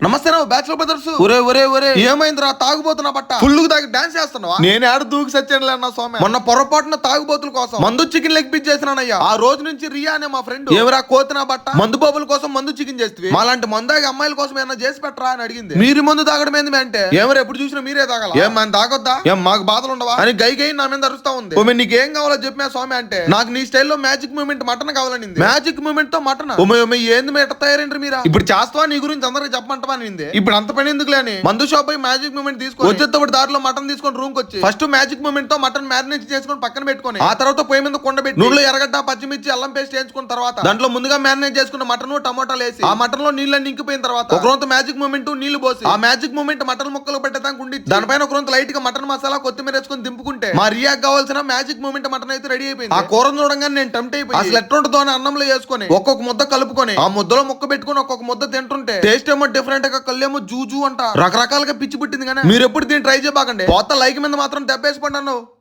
నమస్తే రావు bachelor brothers ఒరే ఒరే ఒరే. ఏమైందిరా తాగుబోతున్నా బట్ట ఫుల్ తాగి డాన్స్ చేస్తున్నావా? నేను ఆడ దూకి సచ్చాను అన్న స్వామి మొన్న పొరపాటున తాగుబోతుల కోసం. మందు చికెన్ లెగ్ పీస్ చేసినానయ్యా. ఆ రోజు నుంచి రియా అనే మా ఫ్రెండ్. ఏవరా కోతినా బట్ట? మందు బాబుల కోసం మందు చికెన్ చేస్తే మాలాంటి మందాగి అమ్మాయిల కోసం ఏమన్నా చేసి పెట్టరా అని అడిగింది. మీరు మందు తాగడం ఏంది అంటే? ఏమరా ఎప్పుడు చూసినా మీరే తాగాల? ఏం మనం తాగొద్దా? ఏం మాకు బాధలు ఉండవా? అని గై గై నా మీద అరుస్తా ఉంది. ఓమె నీకేం కావాలో చెప్పినా స్వామి అంటే. నాకు నీ స్టైల్లో మ్యాజిక్ మూమెంట్ మటన్ కావాలని మ్యాజిక్ మూమెంట్తో మటన్? ఓమే ఓమే ఏంది మీ ఎట్ట తయారంటారు మీరా? ఇప్పుడు చేస్తావా నీ గురించి అందరికి చెప్పమంటవా నింది ఇప్పుడు అంత పని ఎందుకులే అని? మందు షాప్ పోయి మ్యాజిక్ మూమెంట్ తీసుకొని. వచ్చేటప్పుడు దారిలో మటన్ తీసుకొని రూమ్ వచ్చి. ఫస్ట్ మ్యాజిక్ మూమెంట్తో మటన్ మ్యారినేట్ చేసుకొని పక్కన పెట్టుకొని. ఆ తర్వాత పొయ్యి మీద కొండ పెట్టి. నూనెలో ఎర్రగడ్డ పచ్చిమిర్చి అల్లం పేస్ట్ వేయించుకున్న తర్వాత. దాంట్లో ముందుగా మ్యారినేట్ చేసుకున్న మటన్ టమోటాలు వేసి. ఆ మటన్లో నీళ్ళని ఇంకిపోయిన తర్వాత. ఒక రొంత మ్యాజిక్ మూమెంట్ నీళ్ళు పోసి. ఆ మ్యాజిక్ మూమెంట్ మటన్ ముక్కలు పెట్టేదానికి ఉండి దానిపైన ఒక రొంత లైట్గా మటన్ మసాలా కొత్తిమీర వేసుకొని దింపుకుంటే. మా రియాక్ కావాల్సిన మ్యాజిక్ మూమెంట్ మటన్ అయితే రెడీ అయిపోయింది. ఆ కూరను చూడంగానే నేను టెంప్ట్ అయిపోయి. అసలు అని అన్నంలో వేసుకొని. ఒక్కొక్క ముద్ద కలుపుకొని. ఆ ముద్దలో ముక్క పెట్టుకొని ఒక్కొక్క ముద్ద తింటుంటే. టేస్ట్ ఏమో డిఫరెంట్ గా కళ్ళేమో జూజు అంట. రకరకాలుగా పిచ్చి పుట్టింది కానీ మీరు ఎప్పుడు దీన్ని ట్రై చేయబాకండి. కొత్త లైక్ మీద మాత్రం దెబ్బేసి పడ్డాను.